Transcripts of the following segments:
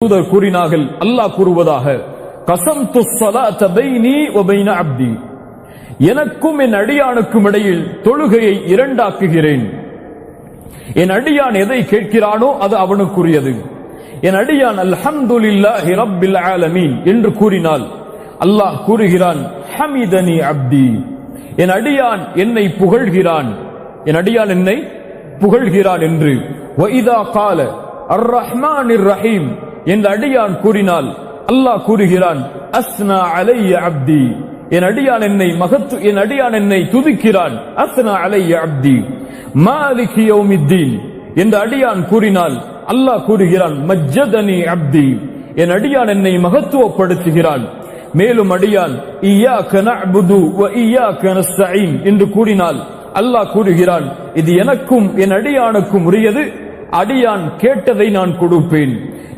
தூதர் கூறினார்கள் அல்லாஹ் கூறுவதாக கசம் அப்தி. எனக்கும் என் அடியானுக்கும் இடையில் தொழுகையை இரண்டாக்குகிறேன். என் அடியான் எதை கேட்கிறானோ அது அவனுக்குரியது. என் அடியான் அல்ஹம்துலில்லாஹி ரப்பில் ஆலமீன் என்று கூறினால் அல்லாஹ் கூறுகிறான் ஹமிதனி அப்தி. என் அடியான் என்னை புகழ்கிறான். என் அடியான் என்னை புகழ்கிறான் என்று. வஇதா கால அர் ரஹ்மானிர் ரஹீம் இந்த அடியான் கூறினால் அல்லாஹ் கூறுகிறான் அஸ்னா அலைய அப்தி. என் அடியான் என்னை மகத்து என் அடியான் என்னை துதிக்கிறான் அஸ்னா அலைய அப்தி. மாலிகி யௌமித்தீன். என்ற அடியான் கூறினால் அல்லாஹ் கூறுகிறான் மஜ்ஜதனி அப்தி. என் அடியான் என்னை மகத்துவப்படுத்துகிறான். மேலும் அடியான் இயா கனபுது வ இயா கனஸ்தீன் என்று கூறினால் அல்லாஹ் கூறுகிறான் இது எனக்கும் என் அடியானுக்கும் உரியது. அடியான் கேட்டதை நான் கொடுப்பேன்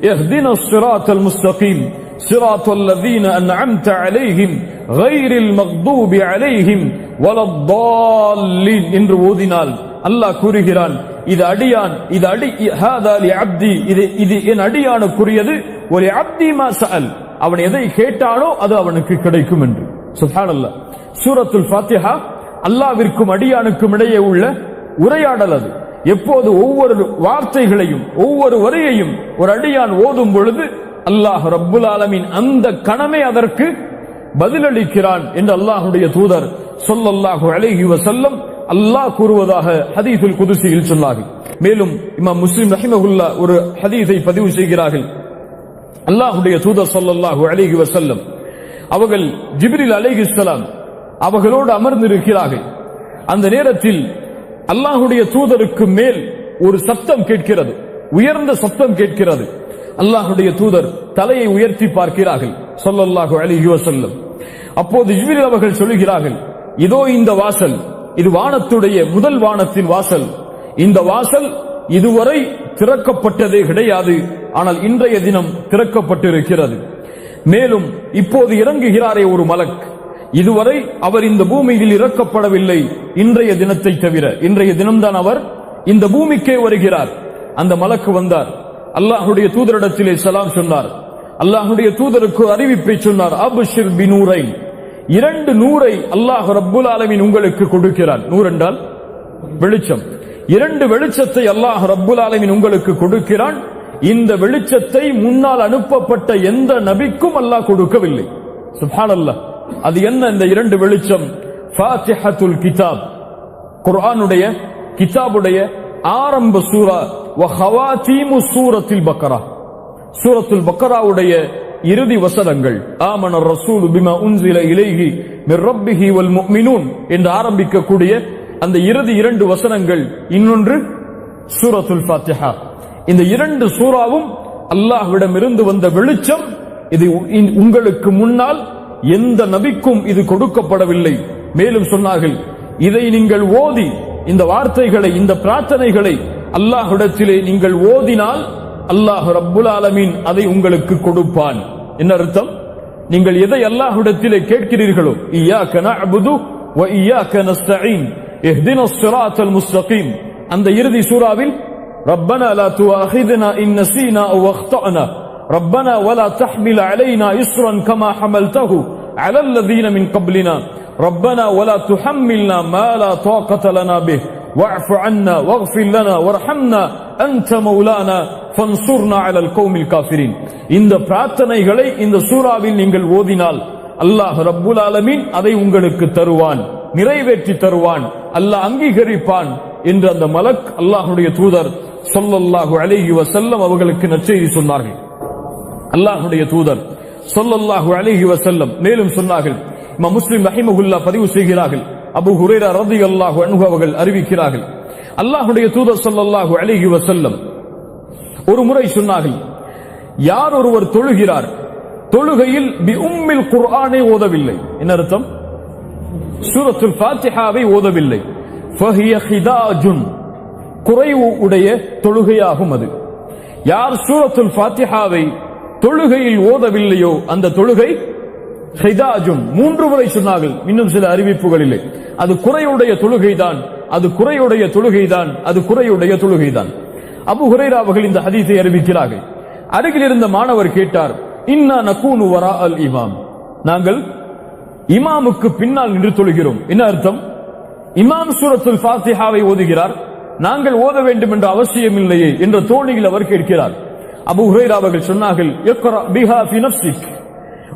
اهدنا الصراط المستقيم صراط الذين أنعمت عليهم غير المغضوب عليهم ولا الضالين என்று ஓதினால் அல்லாஹ் கூறுகிறான் இது அடியான் இது அடி ஹாதா லி அப்தி இது இது என் அடியானுக்குரியது ஒரு அப்தி மா சஅல் அவன் எதை கேட்டானோ அது அவனுக்கு கிடைக்கும் என்று சுப்ஹானல்லாஹ் சூரத்துல் ஃபாத்திஹா அல்லாவிற்கும் அடியானுக்கும் இடையே உள்ள உரையாடல் அது எப்போது ஒவ்வொரு வார்த்தைகளையும் ஒவ்வொரு வரியையும் ஒரு அடியான் ஓதும் பொழுது அல்லாஹ் ரப்புல் ஆலமின் அந்த கணமே அதற்கு பதிலளிக்கிறான் என்று அல்லாஹுடைய தூதர் சொல்லல்லாஹு அழகி வஸல்லம் அல்லாஹ் கூறுவதாக ஹதீஃபில் குதிசியில் சொன்னார்கள். மேலும் இமாம் முஸ்லிம் ரஹிமகுல்லா ஒரு ஹதீஸை பதிவு செய்கிறார்கள். அல்லாஹுடைய தூதர் சொல்லல்லாஹு அழகி வஸல்லம் அவர்கள் ஜிப்ரில் அலைஹிஸ்ஸலாம் அவர்களோடு அமர்ந்திருக்கிறார்கள். அந்த நேரத்தில் அல்லாஹுடைய தூதருக்கு மேல் ஒரு சத்தம் கேட்கிறது. உயர்ந்த சத்தம் கேட்கிறது. அல்லாஹுடைய தூதர் தலையை உயர்த்தி பார்க்கிறார்கள். சொல்லல்லாஹு அலிஹி வசல்லம் அப்போது ஜிப்ரில் அவர்கள் சொல்லுகிறார்கள் இதோ இந்த வாசல் இது வானத்துடைய முதல் வானத்தின் வாசல். இந்த வாசல் இதுவரை திறக்கப்பட்டதே கிடையாது. ஆனால் இன்றைய தினம் திறக்கப்பட்டிருக்கிறது. மேலும் இப்போது இறங்குகிறாரே ஒரு மலக். இதுவரை அவர் இந்த பூமியில் இறக்கப்படவில்லை. இன்றைய தினத்தை தவிர இன்றைய தினம்தான் அவர் இந்த பூமிக்கே வருகிறார். அந்த மலக்கு வந்தார். அல்லாஹுடைய தூதரிடத்திலே சலாம் சொன்னார். அல்லாஹுடைய தூதருக்கு அறிவிப்பை சொன்னார். அபுஷிர் பினூரை இரண்டு நூறை அல்லாஹ் ரப்புல் ஆலமின் உங்களுக்கு கொடுக்கிறார். நூறு என்றால் வெளிச்சம். இரண்டு வெளிச்சத்தை அல்லாஹ் ரப்புல் ஆலமின் உங்களுக்கு கொடுக்கிறான். இந்த வெளிச்சத்தை முன்னால் அனுப்பப்பட்ட எந்த நபிக்கும் அல்லாஹ் கொடுக்கவில்லை. சுப்ஹானல்லாஹ். அது என்ன இந்த இரண்டு வெளிச்சம்? ஃபாத்திஹத்துல் கிதாப். குர்ஆனுடைய கிதாபுடைய ஆரம்ப சூரா வ சூரத்தில் பக்கரா. சூரத்துல் பக்கராவுடைய இறுதி வசனங்கள். ஆமன ரசூல் பிமா உன்சில இலைஹி மிர் ரப்பிஹி வல் முஃமினூன் என்று ஆரம்பிக்கக்கூடிய அந்த இறுதி இரண்டு வசனங்கள். இன்னொன்று சூரத்துல் ஃபாத்திஹா. இந்த இரண்டு சூறாவும் அல்லாஹ்விடம் இருந்து வந்த வெளிச்சம். இது உங்களுக்கு முன்னால் எந்த நபிக்கும் இது கொடுக்கப்படவில்லை. மேலும் சொன்னார்கள் இதை நீங்கள் ஓதி இந்த வார்த்தைகளை இந்த பிரார்த்தனைகளை அல்லாஹுடத்திலே நீங்கள் ஓதினால் அல்லாஹ் ரப்புல் ஆலமீன் அதை உங்களுக்கு கொடுப்பான். என்ன அர்த்தம்? நீங்கள் எதை அல்லாஹுடத்திலே கேட்கிறீர்களோ இயா கன அபுது வ இயா கன ஸ்தீன் எஹ்தின சிராத்தல் முஸ்தகீம். அந்த இறுதி சூறாவில் ரப்பன லா துவாஹிதனா இன் நசீனா வக்தானா ربنا ولا تحمل علينا إصرا كما حملته على الذين من قبلنا ربنا ولا تحملنا ما لا طاقة لنا به واعف عنا واغفر لنا وارحمنا أنت مولانا فانصرنا على القوم الكافرين இந்த பிரார்த்தனைகளை இந்த சூறாவில் நீங்கள் ஓதினால் அல்லாஹ் ரப்புல் ஆலமீன் அதை உங்களுக்கு தருவான் நிறைவேற்றி தருவான் அல்லாஹ் அங்கீகரிப்பான் என்று அந்த மலக் அல்லாஹ்வுடைய தூதர் சொல்லல்லாஹு அலைஹி வஸல்லம் அவர்களுக்கு நற்செய்தி சொன்னார்கள் அல்லாஹுடைய தூதர் சொல்லல்லாஹு அலிஹி வசல்லம் மேலும் சொன்னார்கள். இமாம் முஸ்லிம் ரஹிமகுல்லா பதிவு செய்கிறார்கள். அபு ஹுரேரா ரதி அல்லாஹு அனுபவர்கள் அறிவிக்கிறார்கள். அல்லாஹுடைய தூதர் சொல்லல்லாஹு அலிஹி வசல்லம் ஒரு முறை சொன்னார்கள். யார் ஒருவர் தொழுகிறார்? தொழுகையில் பி உம்மில் குர்ஆனை ஓதவில்லை. என்ன அர்த்தம்? சூரத்துல் ஃபாத்திஹாவை ஓதவில்லை. ஃபஹிய ஹிதாஜுன். குறைவு உடைய தொழுகையாகும் அது. யார் சூரத்துல் ஃபாத்திஹாவை தொழுகையில் ஓதவில்லையோ அந்த தொழுகை ஹிதாஜும் மூன்று முறை சொன்னார்கள் இன்னும் சில அறிவிப்புகளிலே. அது குறையுடைய தொழுகைதான் அது குறையுடைய தொழுகைதான் அது குறையுடைய தொழுகைதான். அபு ஹுரைரா அவர்கள் இந்த ஹதீஸை அறிவிக்கிறார்கள். அருகில் இருந்த மாணவர் கேட்டார் இன்னா நகூனு வரா அல் இமாம். நாங்கள் இமாமுக்கு பின்னால் நின்று தொழுகிறோம். என்ன அர்த்தம்? இமாம் சூரத்துல் ஃபாத்திஹாவை ஓதுகிறார் நாங்கள் ஓத வேண்டும் என்ற அவசியம் இல்லையே என்ற தோணியில் அவர் கேட்கிறார். அபு ஹுரைரா அவர்கள் சொன்னார்கள்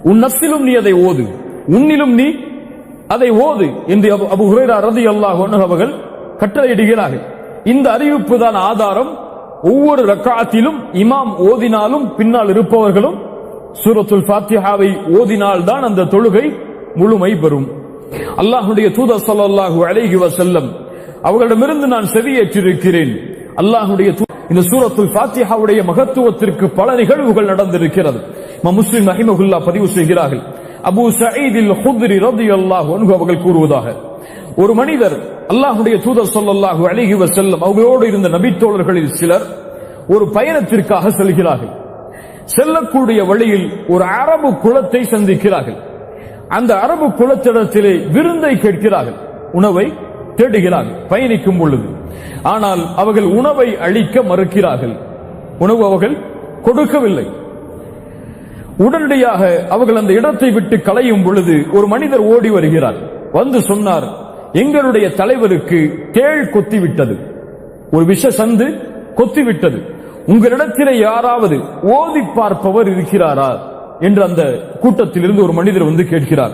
உன் நஃப்ஸிலும் நீ அதை ஓது. உன்னிலும் நீ அதை ஓது என்று அபு- அபு ஹுரைரா ரலியல்லாஹு அன்ஹு அவர்கள் கட்டளையிடுகிறார்கள். இந்த அறிவிப்பு தான் ஆதாரம். ஒவ்வொரு ரக்காத்திலும் இமாம் ஓதினாலும் பின்னால் இருப்பவர்களும் சூரத்துல் ஃபாத்திஹாவை ஓதினால்தான் அந்த தொழுகை முழுமை பெறும். அல்லாஹுடைய தூதர் சல்லாஹு அலைஹி வசல்லம் அவர்களிடமிருந்து நான் செவியேற்றிருக்கிறேன். அல்லாஹுடைய தூ- இந்த சூரத்துல் ஃபாத்திஹாவுடைய மகத்துவத்திற்கு பல நிகழ்வுகள் நடந்திருக்கிறது. முஸ்லிம் ரஹிமஹுல்லா பதிவு செய்கிறார்கள். அபு சயீதில் ஹுத்ரி ரதி அல்லாஹ் அவர்கள் கூறுவதாக ஒரு மனிதர் அல்லாஹுடைய தூதர் சொல்லல்லாஹு அலைஹி செல்லும் அவர்களோடு இருந்த நபித்தோழர்களில் சிலர் ஒரு பயணத்திற்காக செல்கிறார்கள். செல்லக்கூடிய வழியில் ஒரு அரபு குலத்தை சந்திக்கிறார்கள். அந்த அரபு குலத்திடத்திலே விருந்தை கேட்கிறார்கள். உணவை தேடுகிறார்கள். பயணிக்கும் பொழுது. ஆனால் அவர்கள் உணவை அளிக்க மறுக்கிறார்கள். உணவு அவர்கள் கொடுக்கவில்லை. உடனடியாக அவர்கள் அந்த இடத்தை விட்டு கலையும் பொழுது ஒரு மனிதர் ஓடி வருகிறார். வந்து சொன்னார் எங்களுடைய தலைவருக்கு தேள் கொத்திவிட்டது. ஒரு விஷ சந்து கொத்திவிட்டது. உங்களிடத்திலே யாராவது ஓதி பார்ப்பவர் இருக்கிறாரா? என்று அந்த கூட்டத்தில் இருந்து ஒரு மனிதர் வந்து கேட்கிறார்.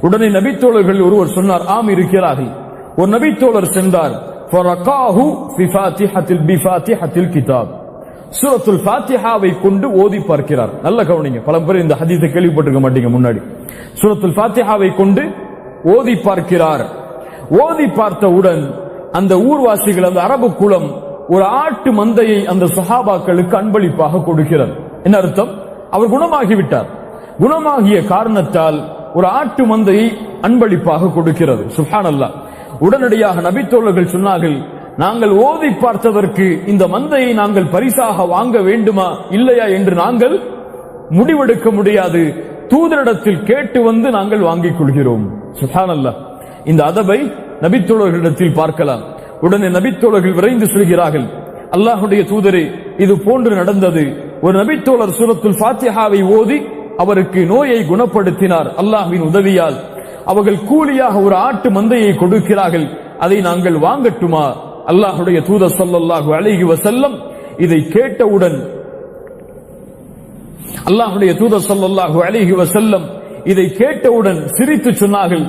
உடனே நபித்தோழர்கள் ஒருவர் சொன்னார் ஆம் இருக்கிறார்கள். ஒரு நபித்தோழர் சென்றார் ஃபரகாஹு ஃபிஃபாத்திஹத்தில் பிஃபாத்திஹத்தில் கிதாப் சுரத்துல் ஃபாத்திஹாவை கொண்டு ஓதி பார்க்கிறார். நல்ல கவனிங்க. பல பேர் இந்த ஹதீத்தை கேள்விப்பட்டிருக்க மாட்டீங்க முன்னாடி. சுரத்துல் ஃபாத்திஹாவை கொண்டு ஓதி பார்க்கிறார். ஓதி பார்த்தவுடன் அந்த ஊர்வாசிகள் அந்த அரபு குலம் ஒரு ஆட்டு மந்தையை அந்த சஹாபாக்களுக்கு அன்பளிப்பாக கொடுக்கிறார் என்ன அர்த்தம்? அவர் குணமாகிவிட்டார் குணமாகிய காரணத்தால் ஒரு ஆட்டு மந்தையை அன்பளிப்பாக கொடுக்கிறது. சுஹான் அல்லாஹ் உடனடியாக நபித்தோழர்கள் சொன்னார்கள் நாங்கள் ஓதி பார்த்ததற்கு இந்த மந்தையை நாங்கள் பரிசாக வாங்க வேண்டுமா இல்லையா என்று நாங்கள் முடிவெடுக்க முடியாது. தூதரிடத்தில் கேட்டு வந்து நாங்கள் வாங்கிக் கொள்கிறோம். சுஹானல்லா. இந்த அதபை நபித்தோழர்களிடத்தில் பார்க்கலாம். உடனே நபித்தோழர்கள் விரைந்து சொல்கிறார்கள் அல்லாஹுடைய தூதரே இது போன்று நடந்தது. ஒரு நபித்தோழர் சூரத்துல் ஃபாத்திஹாவை ஓதி அவருக்கு நோயை குணப்படுத்தினார். அல்லாஹ்வின் உதவியால் அவர்கள் கூலியாக ஒரு ஆட்டு மந்தையை கொடுக்கிறார்கள். அதை நாங்கள் வாங்கட்டுமா? அல்லாஹுடைய தூதர் ஸல்லல்லாஹு அழகி வசல்லம் இதை கேட்டவுடன் அல்லாஹுடைய தூதர் ஸல்லல்லாஹு அழகி வசல்லம் இதை கேட்டவுடன் சிரித்து சொன்னார்கள்.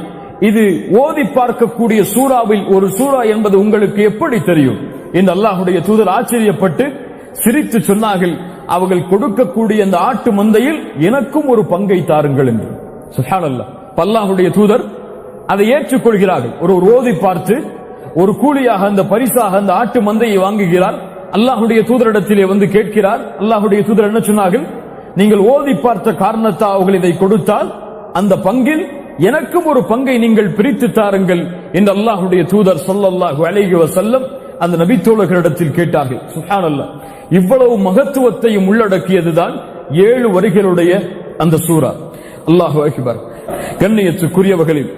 இது ஓதி பார்க்கக்கூடிய சூறாவில் ஒரு சூறா என்பது உங்களுக்கு எப்படி தெரியும்? இந்த அல்லாஹுடைய தூதர் ஆச்சரியப்பட்டு சிரித்து சொன்னார்கள். அவர்கள் கொடுக்கக்கூடிய அந்த ஆட்டு மந்தையில் எனக்கும் ஒரு பங்கை தாருங்கள் என்று. சுஹானல்லாஹ். அல்லாஹுடைய தூதர் அதை ஏற்றுக்கொள்கிறார்கள். ஒரு ஒரு ஓதி பார்த்து ஒரு கூலியாக அந்த பரிசாக அந்த ஆட்டு மந்தையை வாங்குகிறார். அல்லாஹுடைய தூதரிடத்திலே வந்து கேட்கிறார். அல்லாஹுடைய தூதர் என்ன சொன்னார்கள்? நீங்கள் ஓதி பார்த்த காரணத்தால் அவர்கள் இதை கொடுத்தால் அந்த பங்கில் எனக்கும் ஒரு பங்கை நீங்கள் பிரித்து தாருங்கள் என்று அல்லாஹுடைய தூதர் சொல்லல்லாஹு அழகி வசல்லம் அந்த நபித்தோழர்களிடத்தில் கேட்டார்கள். சுஹானல்ல இவ்வளவு மகத்துவத்தையும் உள்ளடக்கியதுதான் ஏழு வரிகளுடைய அந்த சூரா அல்லாஹு அக்பர். கண்ணியத்துக்குரியவர்களில்